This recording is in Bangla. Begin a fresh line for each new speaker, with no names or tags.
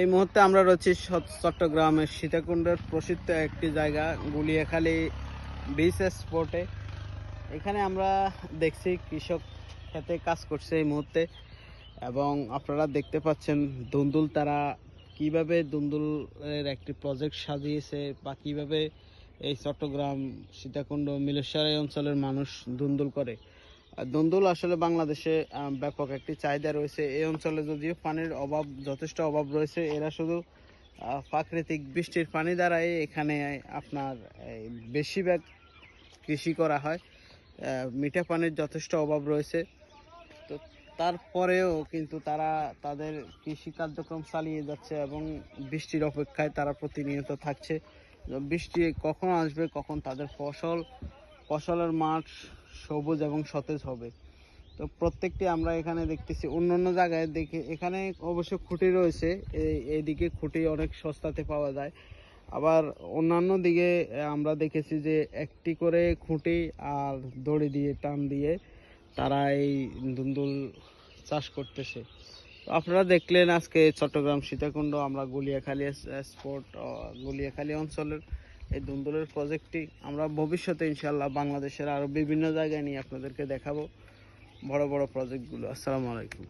এই মুহূর্তে আমরা রয়েছি চট্টগ্রামের সীতাকুণ্ডের প্রসিদ্ধ একটি জায়গা, গুলিয়াখালী বিচ স্পটে এখানে আমরা দেখছি কৃষক খেতে কাজ করছে এই মুহূর্তে এবং আপনারা দেখতে পাচ্ছেন দুন্দুল তারা কীভাবে দুন্দুলের একটি প্রজেক্ট সাজিয়েছে বা কীভাবে এই চট্টগ্রাম, সীতাকুণ্ড, মিলেশ্বরাই অঞ্চলের মানুষ দুন্দুল করে। দুন্দুল আসলে বাংলাদেশে ব্যাপক একটি চাহিদা রয়েছে। এই অঞ্চলে যদিও পানির অভাব, যথেষ্ট অভাব রয়েছে, এরা শুধু প্রাকৃতিক বৃষ্টির পানি দ্বারাই এখানে আপনার বেশিরভাগ কৃষি করা হয়। মিঠা পানির যথেষ্ট অভাব রয়েছে। তো তারপরেও কিন্তু তারা তাদের কৃষি কার্যক্রম চালিয়ে যাচ্ছে এবং বৃষ্টির অপেক্ষায় তারা প্রতিনিয়ত থাকছে। বৃষ্টি কখন আসবে, কখন তাদের ফসল ফসলের মাঠ সবুজ এবং সতেজ হবে। তো প্রত্যেকটি আমরা এখানে দেখতেছি অন্য অন্য জায়গায় দেখে, এখানে অবশ্য খুঁটি রয়েছে, এই, এইদিকে খুঁটি অনেক সস্তাতে পাওয়া যায়। আবার অন্যান্য দিকে আমরা দেখেছি যে একটি করে খুঁটি আর দড়ি দিয়ে, টান দিয়ে তারা এই দুন্দুল চাষ করতেছে। আপনারা দেখলেন আজকে চট্টগ্রাম সীতাকুণ্ড, আমরা গুলিয়াখালী স্পোর্ট গুলিয়াখালী অঞ্চলের এই দুন্দুলের প্রজেক্টটি আমরা ভবিষ্যতে ইনশাল্লাহ বাংলাদেশের আরও বিভিন্ন জায়গায় নিয়ে আপনাদেরকে দেখাবো। বড় বড় প্রজেক্টগুলো আসসালামু আলাইকুম।